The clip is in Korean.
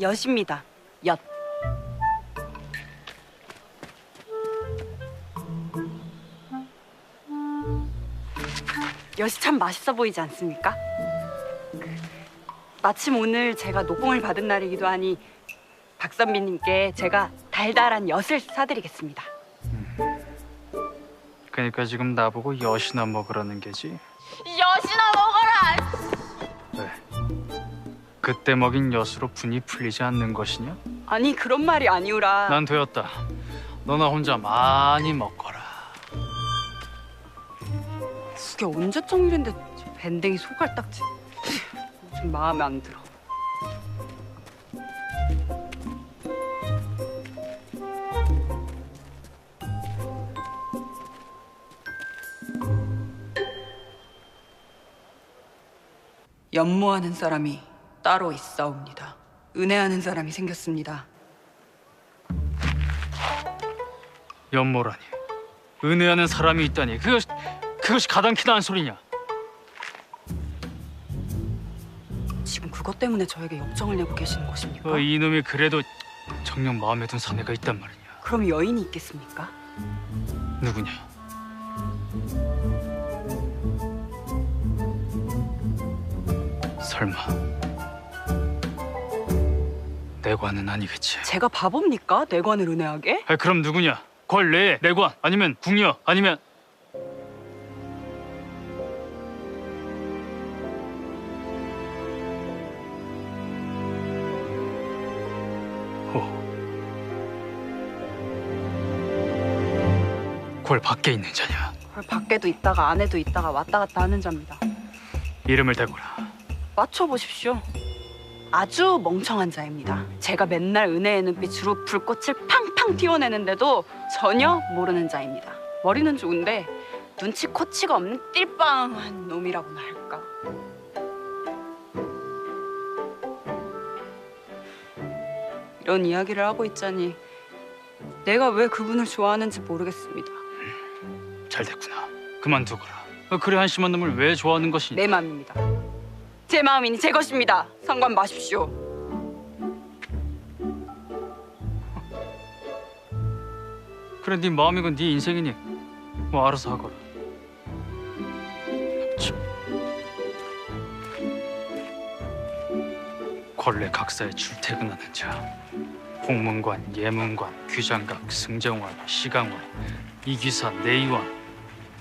엿입니다. 엿. 엿이 참 맛있어 보이지 않습니까? 그, 마침 오늘 제가 녹봉을 받은 날이기도 하니 박 선비님께 제가 달달한 엿을 사드리겠습니다. 그러니까 지금 나보고 엿이나 먹으라는 게지. 엿이나 먹어라! 왜? 그때 먹인 엿으로 분이 풀리지 않는 것이냐? 아니 그런 말이 아니오라. 난 되었다. 너나 혼자 많이 먹거라. 그게 언제적 일인데 저 밴댕이 소갈딱지 좀 마음에 안 들어 연모하는 사람이 따로 있사옵니다 은혜하는 사람이 생겼습니다 연모라니. 은혜하는 사람이 있다니. 그것 그것이 가당키나 한 소리냐? 지금 그것 때문에 저에게 역정을 내고 계시는 것입니까? 어, 이놈이 그래도 정녕 마음에 든 사내가 있단 말이냐? 그럼 여인이 있겠습니까? 누구냐? 설마 내관은 아니겠지? 제가 바보입니까? 내관을 은혜하게? 아, 그럼 누구냐? 궐내 내관 아니면 궁녀 아니면 호. 궐 밖에 있는 자냐? 그걸 밖에도 있다가 안에도 있다가 왔다 갔다 하는 자입니다. 이름을 대고라. 맞춰보십시오. 아주 멍청한 자입니다. 제가 맨날 은혜의 눈빛으로 불꽃을 팡팡 튀어내는데도 전혀 모르는 자입니다. 머리는 좋은데 눈치 코치가 없는 띨빵한 놈이라고나 할까. 이런 이야기를 하고 있자니 내가 왜 그분을 좋아하는지 모르겠습니다. 잘 됐구나. 그만두거라. 어, 그래 한심한 놈을 왜 좋아하는 것이냐? 내 마음입니다. 제 마음이니 제 것입니다. 상관 마십시오. 그래 네 마음이고 네 인생이니 뭐 알아서 하거라. 참. 권례 각사에 출퇴근하는 자, 홍문관, 예문관, 규장각, 승정원, 시강원, 이기사, 내의원,